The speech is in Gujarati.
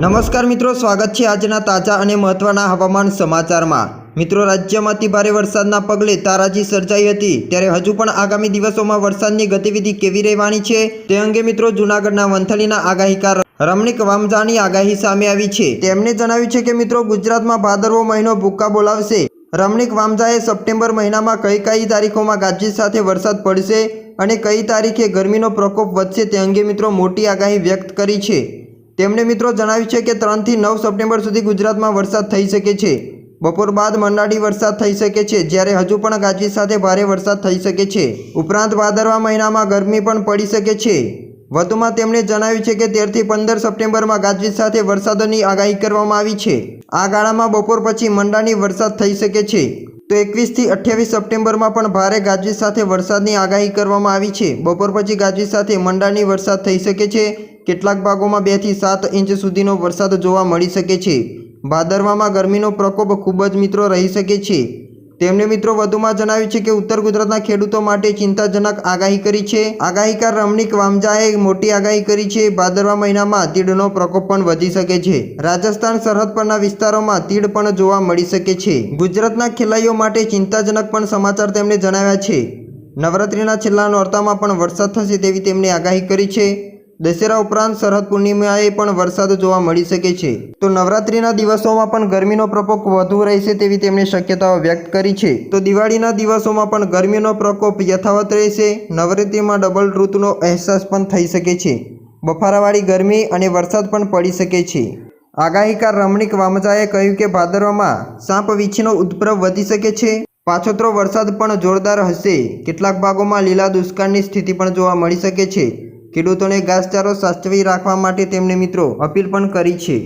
નમસ્કાર મિત્રો, સ્વાગત છે આજના તાજા અને મહત્વના હવામાન સમાચારમાં. મિત્રો રાજ્યમાં અતિ ભારે વરસાદના પગલે તારાજી સર્જાઈ હતી, ત્યારે હજુ પણ આગામી દિવસોમાં વરસાદની ગતિવિધિ કેવી રહેવાની છે, તે અંગે મિત્રો જૂનાગઢના વંથલીના આગાહીકાર રમણીક વામજાની આગાહી સામે આવી છે. તેમણે જણાવ્યું છે કે મિત્રો, ગુજરાતમાં ભાદરવો મહિનો ભૂક્કા બોલાવશે. રમણીક વામજાએ સપ્ટેમ્બર મહિનામાં કઈ કઈ તારીખોમાં ગાજવીજ સાથે વરસાદ પડશે અને કઈ તારીખે ગરમીનો પ્રકોપ વધશે તે અંગે મિત્રો મોટી આગાહી વ્યક્ત કરી છે. તેમણે મિત્રો જણાવ્યું છે કે ત્રણથી નવ સપ્ટેમ્બર સુધી ગુજરાતમાં વરસાદ થઈ શકે છે. બપોર બાદ મંડાડી વરસાદ થઈ શકે છે, જ્યારે હજુ પણ ગાજવીજ સાથે ભારે વરસાદ થઈ શકે છે. ઉપરાંત ભાદરવા મહિનામાં ગરમી પણ પડી શકે છે. વધુમાં તેમણે જણાવ્યું છે કે તેરથી પંદર સપ્ટેમ્બરમાં ગાજવીજ સાથે વરસાદોની આગાહી કરવામાં આવી છે. આ ગાળામાં બપોર પછી મંડાની વરસાદ થઈ શકે છે. તો એકવીસથી અઠ્યાવીસ સપ્ટેમ્બરમાં પણ ભારે ગાજવીજ સાથે વરસાદની આગાહી કરવામાં આવી છે. બપોર પછી ગાજવીજ સાથે મંડાની વરસાદ થઈ શકે છે. કેટલાક ભાગોમાં બેથી સાત ઇંચ સુધીનો વરસાદ જોવા મળી શકે છે. ભાદરવામાં ગરમીનો પ્રકોપ ખૂબ જ મિત્રો રહી શકે છે. તેમણે મિત્રો વધુમાં જણાવ્યું છે કે ઉત્તર ગુજરાતના ખેડૂતો માટે ચિંતાજનક આગાહી કરી છે. આગાહીકાર રમણીક વામજાએ મોટી આગાહી કરી છે. ભાદરવા મહિનામાં તીડનો પ્રકોપ પણ વધી શકે છે. રાજસ્થાન સરહદ પરના વિસ્તારોમાં તીડ પણ જોવા મળી શકે છે. ગુજરાતના ખેલાડીઓ માટે ચિંતાજનક પણ સમાચાર તેમણે જણાવ્યા છે. નવરાત્રિના છેલ્લા નોરતામાં પણ વરસાદ થશે તેવી તેમણે આગાહી કરી છે. દશેરા ઉપરાંત સરહદ પૂર્ણિમાએ પણ વરસાદ જોવા મળી શકે છે. તો નવરાત્રિના દિવસોમાં પણ ગરમીનો પ્રકોપ વધુ રહેશે તેવી તેમણે શક્યતાઓ વ્યક્ત કરી છે. તો દિવાળીના દિવસોમાં પણ ગરમીનો પ્રકોપ યથાવત રહેશે. નવરાત્રિમાં ડબલ ઋતુનો અહેસાસ પણ થઈ શકે છે. બફારાવાળી ગરમી અને વરસાદ પણ પડી શકે છે. આગાહીકાર રમણીક વામજાએ કહ્યું કે ભાદરવામાં સાપ વીછીનો ઉદ્ભવ વધી શકે છે. પાછોતરો વરસાદ પણ જોરદાર હશે. કેટલાક ભાગોમાં લીલા દુષ્કાળની સ્થિતિ પણ જોવા મળી શકે છે. ખેડૂતોને ઘાસચારો સાચવી રાખવા માટે તેમણે મિત્રો અપીલ પણ કરી છે.